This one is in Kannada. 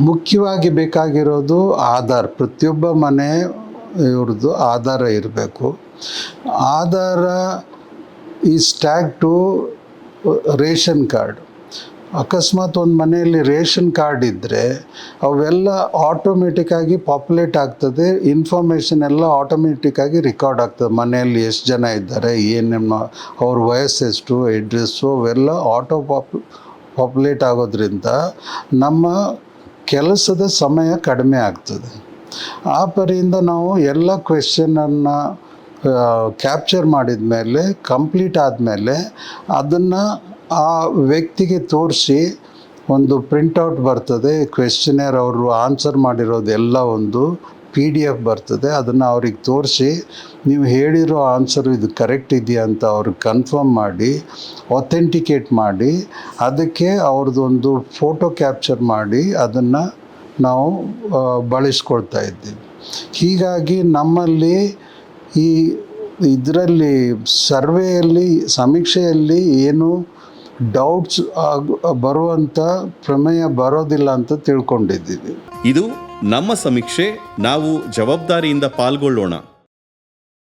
ಮುಖ್ಯವಾಗಿ ಬೇಕಾಗಿರೋದು ಆಧಾರ್. ಪ್ರತಿಯೊಬ್ಬ ಮನೆ ಇವ್ರದ್ದು ಆಧಾರ ಇರಬೇಕು. Aadhaar is tag to ration card. ಅಕಸ್ಮಾತ್ ಒಂದು ಮನೆಯಲ್ಲಿ ರೇಷನ್ ಕಾರ್ಡ್ ಇದ್ದರೆ ಅವೆಲ್ಲ ಆಟೋಮೆಟಿಕ್ಕಾಗಿ ಪಾಪ್ಯುಲೇಟ್ ಆಗ್ತದೆ. ಇನ್ಫಾರ್ಮೇಷನ್ ಎಲ್ಲ ಆಟೋಮೆಟಿಕ್ಕಾಗಿ ರೆಕಾರ್ಡ್ ಆಗ್ತದೆ. ಮನೆಯಲ್ಲಿ ಎಷ್ಟು ಜನ ಇದ್ದಾರೆ, ಏನೇನು ಅವ್ರ ವಯಸ್ಸೆಷ್ಟು ಅಡ್ರೆಸ್ಸು ಅವೆಲ್ಲ ಆಟೋ ಪಾಪ್ ಪಾಪ್ಯುಲೇಟ್ ಆಗೋದ್ರಿಂದ ನಮ್ಮ ಕೆಲಸದ ಸಮಯ ಕಡಿಮೆ ಆಗ್ತದೆ. ಆ ಪರಿಯಿಂದ ನಾವು ಎಲ್ಲ ಕ್ವೆಶನನ್ನು ಕ್ಯಾಪ್ಚರ್ ಮಾಡಿದ ಮೇಲೆ ಕಂಪ್ಲೀಟ್ ಆದಮೇಲೆ ಅದನ್ನು ಆ ವ್ಯಕ್ತಿಗೆ ತೋರಿಸಿ ಒಂದು ಪ್ರಿಂಟೌಟ್ ಬರ್ತದೆ ಕ್ವೆಶ್ಚನರ್ ಅವರು ಆನ್ಸರ್ ಮಾಡಿರೋದೆಲ್ಲ ಒಂದು ಪಿ ಡಿ ಎಫ್ ಬರ್ತದೆ, ಅದನ್ನು ಅವ್ರಿಗೆ ತೋರಿಸಿ ನೀವು ಹೇಳಿರೋ ಆನ್ಸರ್ ಇದು ಕರೆಕ್ಟ್ ಇದೆಯಾ ಅಂತ ಅವ್ರಿಗೆ ಕನ್ಫರ್ಮ್ ಮಾಡಿ ಒಥೆಂಟಿಕೇಟ್ ಮಾಡಿ ಅದಕ್ಕೆ ಅವ್ರದ್ದೊಂದು ಫೋಟೋ ಕ್ಯಾಪ್ಚರ್ ಮಾಡಿ ಅದನ್ನು ನಾವು ಬಳಸ್ಕೊಳ್ತಾ ಇದ್ದೀವಿ. ಹೀಗಾಗಿ ನಮ್ಮಲ್ಲಿ ಈ, ಇದರಲ್ಲಿ ಸರ್ವೆಯಲ್ಲಿ, ಸಮೀಕ್ಷೆಯಲ್ಲಿ ಏನು ಡೌಟ್ಸ್ ಬರುವಂಥ ಪ್ರಮೇಯ ಬರೋದಿಲ್ಲ ಅಂತ ತಿಳ್ಕೊಂಡಿದ್ದೀವಿ. ಇದು ನಮ್ಮ ಸಮೀಕ್ಷೆ, ನಾವು ಜವಾಬ್ದಾರಿಯಿಂದ ಪಾಲ್ಗೊಳ್ಳೋಣ.